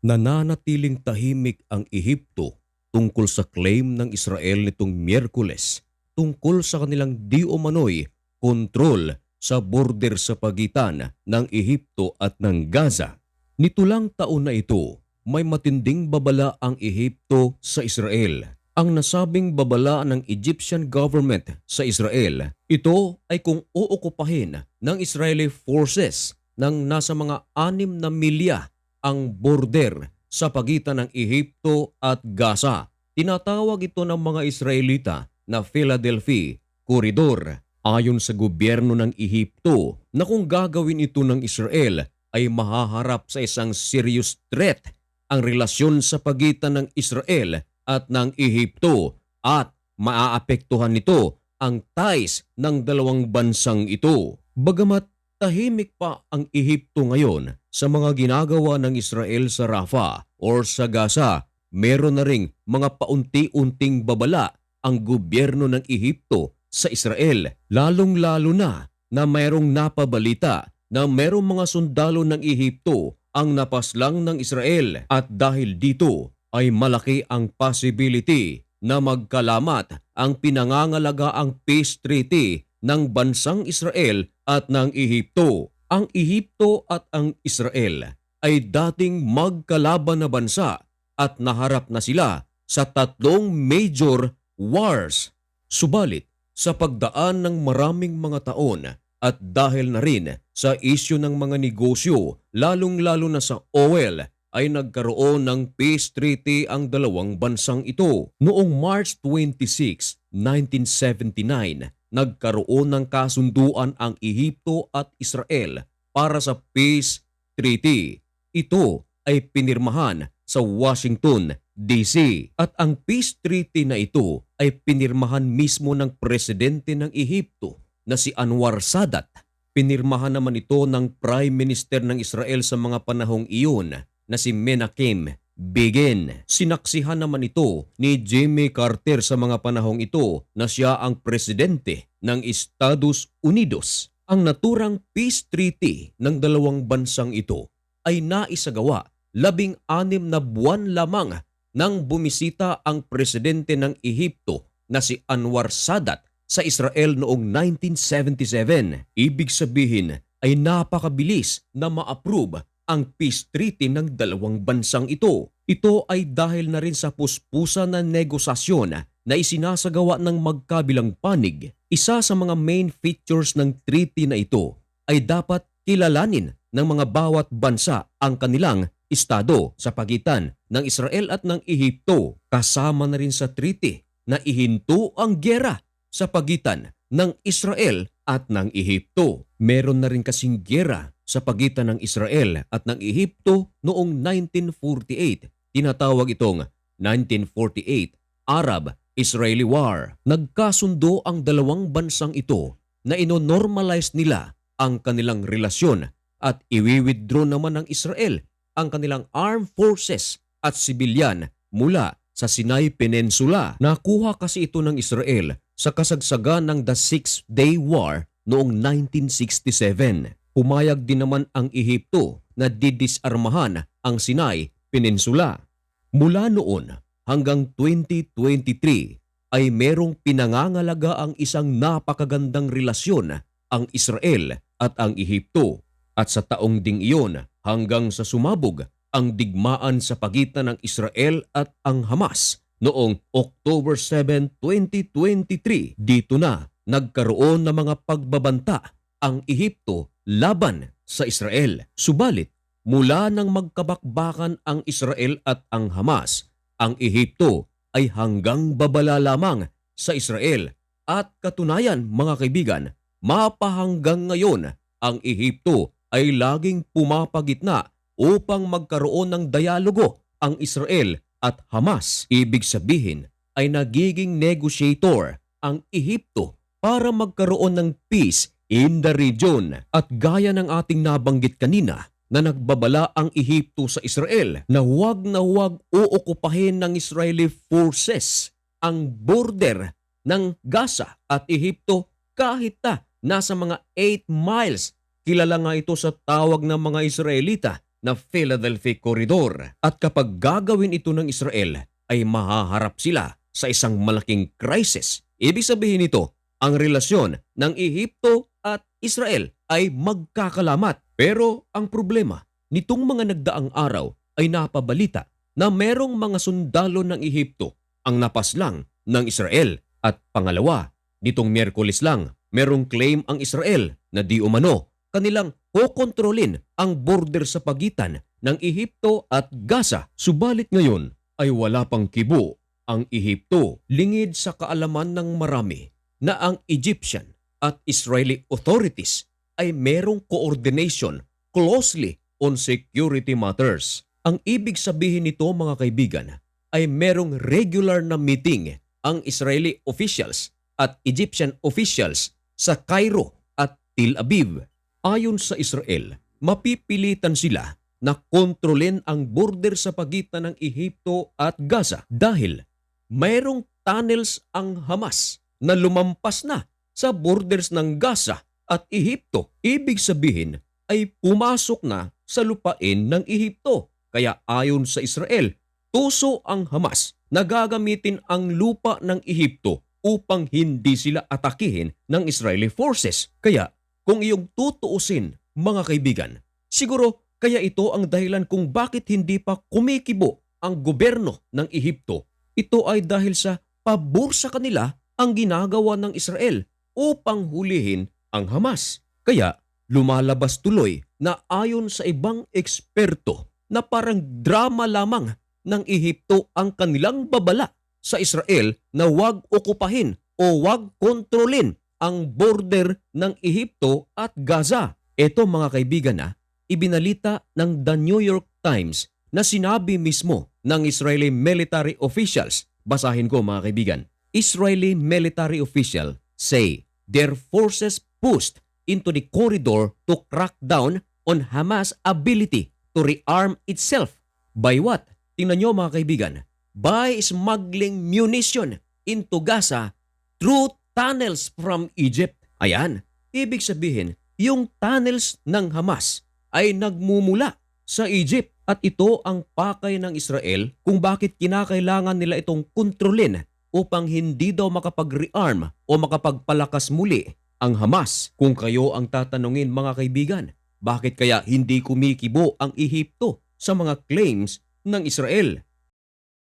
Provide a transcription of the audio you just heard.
nananatiling tahimik ang Ehipto tungkol sa claim ng Israel nitong Miyerkules tungkol sa kanilang di umano'y kontrol sa border sa pagitan ng Ehipto at ng Gaza. Nito lang taon na ito, may matinding babala ang Ehipto sa Israel. Ang nasabing babala ng Egyptian government sa Israel, ito ay kung uukupahin ng Israeli forces ng nasa mga anim na milya ang border sa pagitan ng Ehipto at Gaza. Tinatawag ito ng mga Israelita na Philadelphia Corridor. Ayon sa gobyerno ng Ehipto na kung gagawin ito ng Israel ay mahaharap sa isang serious threat ang relasyon sa pagitan ng Israel at ng Ehipto at maaapektuhan nito ang ties ng dalawang bansang ito. Bagamat tahimik pa ang Ehipto ngayon sa mga ginagawa ng Israel sa Rafah or sa Gaza, meron na ring mga paunti-unting babala ang gobyerno ng Ehipto sa Israel, lalong-lalo na na mayroong napabalita na mayroong mga sundalo ng Ehipto ang napaslang ng Israel at dahil dito ay malaki ang possibility na magkalamat ang pinangangalagaang peace treaty ng bansang Israel at ng Ehipto. Ang Ehipto at ang Israel ay dating magkalaban na bansa at naharap na sila sa tatlong major wars. Subalit, sa pagdaan ng maraming mga taon at dahil na rin sa isyu ng mga negosyo, lalong-lalo na sa oil, ay nagkaroon ng peace treaty ang dalawang bansang ito. Noong March 26, 1979, nagkaroon ng kasunduan ang Ehipto at Israel para sa peace treaty. Ito ay pinirmahan sa Washington, D.C. At ang peace treaty na ito ay pinirmahan mismo ng presidente ng Ehipto na si Anwar Sadat. Pinirmahan naman ito ng Prime Minister ng Israel sa mga panahong iyon na si Menachem Begin. Sinaksihan naman ito ni Jimmy Carter sa mga panahong ito na siya ang presidente ng Estados Unidos. Ang naturang peace treaty ng dalawang bansang ito ay naisagawa labing anim na buwan lamang nang bumisita ang presidente ng Ehipto na si Anwar Sadat sa Israel noong 1977. Ibig sabihin ay napakabilis na ma-approve ang peace treaty ng dalawang bansang ito. Ito ay dahil na rin sa puspusan na negosasyon na isinasagawa ng magkabilang panig. Isa sa mga main features ng treaty na ito ay dapat kilalanin ng mga bawat bansa ang kanilang estado sa pagitan ng Israel at ng Ehipto. Kasama na rin sa treaty na ihinto ang gyera sa pagitan ng Israel at ng Ehipto. Meron na rin kasing gyera sa pagitan ng Israel at ng Ehipto noong 1948. Tinatawag itong 1948 Arab-Israeli War. Nagkasundo ang dalawang bansang ito na inonormalize nila ang kanilang relasyon at iwi-withdraw naman ng Israel ang kanilang armed forces at sibilyan mula sa Sinai Peninsula. Nakuha kasi ito ng Israel sa kasagsagan ng The Six-Day War noong 1967. Pumayag din naman ang Ehipto na didisarmahan ang Sinai Peninsula. Mula noon hanggang 2023 ay merong pinangangalaga ang isang napakagandang relasyon ang Israel at ang Ehipto. At sa taong ding iyon hanggang sa sumabog ang digmaan sa pagitan ng Israel at ang Hamas noong October 7, 2023. Dito na nagkaroon ng mga pagbabanta ang Ehipto laban sa Israel. Subalit, mula nang magkabakbakan ang Israel at ang Hamas, ang Ehipto ay hanggang babala lamang sa Israel. At katunayan mga kaibigan, mapahanggang ngayon ang Ehipto ay laging pumapagitna upang magkaroon ng dialogo ang Israel at Hamas. Ibig sabihin ay nagiging negotiator ang Ehipto para magkaroon ng peace in the region. At gaya ng ating nabanggit kanina na nagbabala ang Ehipto sa Israel na huwag na huwag uukupahin ng Israeli forces ang border ng Gaza at Ehipto kahit na nasa mga 8 miles. Kilala nga ito sa tawag ng mga Israelita na Philadelphia Corridor. At kapag gagawin ito ng Israel, ay mahaharap sila sa isang malaking crisis. Ibig sabihin nito, ang relasyon ng Ehipto at Israel ay magkakalamat. Pero ang problema, nitong mga nagdaang araw ay napabalita na merong mga sundalo ng Ehipto ang napaslang ng Israel. At pangalawa, nitong Miyerkules lang, merong claim ang Israel na di umano kanilang kokontrolin ang border sa pagitan ng Ehipto at Gaza. Subalit ngayon ay wala pang kibo ang Ehipto lingid sa kaalaman ng marami na ang Egyptian at Israeli authorities ay merong coordination closely on security matters. Ang ibig sabihin nito mga kaibigan ay merong regular na meeting ang Israeli officials at Egyptian officials sa Cairo at Tel Aviv. Ayon sa Israel, mapipilitan sila na kontrolin ang border sa pagitan ng Ehipto at Gaza dahil mayroong tunnels ang Hamas na lumampas na sa borders ng Gaza at Ehipto. Ibig sabihin ay pumasok na sa lupain ng Ehipto. Kaya ayon sa Israel, tuso ang Hamas na gagamitin ang lupa ng Ehipto upang hindi sila atakihin ng Israeli forces. Kaya kung iyong tutuusin mga kaibigan, siguro kaya ito ang dahilan kung bakit hindi pa kumikibo ang gobyerno ng Ehipto. Ito ay dahil sa pabor sa kanila ang ginagawa ng Israel upang hulihin ang Hamas. Kaya lumalabas tuloy na ayon sa ibang eksperto na parang drama lamang ng Ehipto ang kanilang babala sa Israel na wag okupahin o wag kontrolin ang border ng Ehipto at Gaza. Ito mga kaibigan na ibinalita ng The New York Times na sinabi mismo ng Israeli military officials. Basahin ko mga kaibigan. Israeli military official say their forces pushed into the corridor to crack down on Hamas ability to rearm itself. By what? Tingnan nyo mga kaibigan. By smuggling munition into Gaza through tunnels from Egypt. Ayan, ibig sabihin, yung tunnels ng Hamas ay nagmumula sa Egypt at ito ang pakay ng Israel kung bakit kinakailangan nila itong kontrolin upang hindi daw makapag-rearm o makapagpalakas muli ang Hamas. Kung kayo ang tatanungin mga kaibigan, bakit kaya hindi kumikibo ang Ehipto sa mga claims ng Israel?